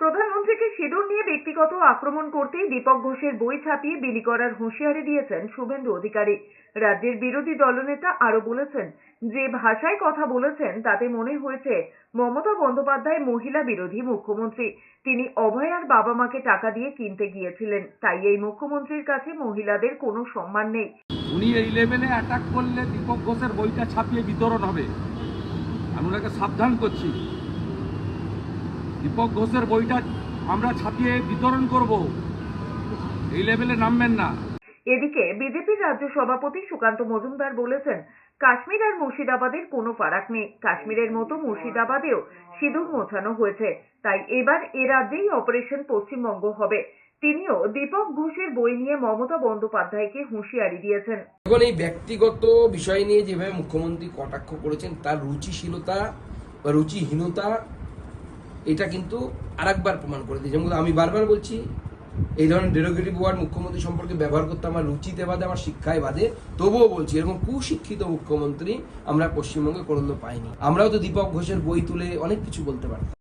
প্রধানমন্ত্রীকে সিঁদুর নিয়ে ব্যক্তিগত আক্রমণ করতেই দীপক ঘোষের বই ছাপিয়ে বিলি করার হুঁশিয়ারি দিয়েছেন শুভেন্দু অধিকারী। রাজ্যের বিরোধী দলনেতা আরও বলেছেন, যে ভাষায় কথা বলেছেন তাতে মনে হয়েছে মমতা বন্দ্যোপাধ্যায় মহিলা বিরোধী মুখ্যমন্ত্রী। তিনি অভয়ার বাবা মাকে টাকা দিয়ে কিনতে গিয়েছিলেন, তাই এই মুখ্যমন্ত্রীর কাছে মহিলাদের কোনো সম্মান নেই। উনি এই লেভেলে অ্যাটাক করলে দীপক ঘোষের বইটা ছাপিয়ে বিতরণ হবে। আমি ওনাকে সাবধান করছি। দীপক ঘোষের বইটা আমরা ছাপিয়ে বিতরণ করব। এই লেভেলে নামবেন না। এদিকে বিজেপির রাজ্য সভাপতি সুকান্ত মজুমদার বলেছেন কাশ্মীর আর মুর্শিদাবাদের কোনো ফারাক নেই। কাশ্মীরের মতো মুর্শিদাবাদেও সিঁদুর মোছানো হয়েছে। তাই এবার এ রাজ্যেই অপারেশন পশ্চিমবঙ্গ হবে। তিনিও দীপক ঘোষের বই নিয়ে মমতা বন্দ্যোপাধ্যায়কে হুঁশিয়ারি দিয়েছেন। এখন এই ব্যক্তিগত বিষয় নিয়ে যেভাবে মুখ্যমন্ত্রী কটাক্ষ করেছেন তার রুচিশীলতা বা রুচিহীনতা এটা কিন্তু আরেকবার প্রমাণ করে দিয়েছে যেমন আমি বারবার বলছি, এই ধরনের ডেরোগেটিভ ওয়ার্ড মুখ্যমন্ত্রী সম্পর্কে ব্যবহার করতে আমার রুচিতে বাদে আমার শিক্ষায় বাদে তবুও বলছি, এরকম কুশিক্ষিত মুখ্যমন্ত্রী আমরা পশ্চিমবঙ্গে কোনো পাইনি। আমরাও তো দীপক ঘোষের বই তুলে অনেক কিছু বলতে পারতাম।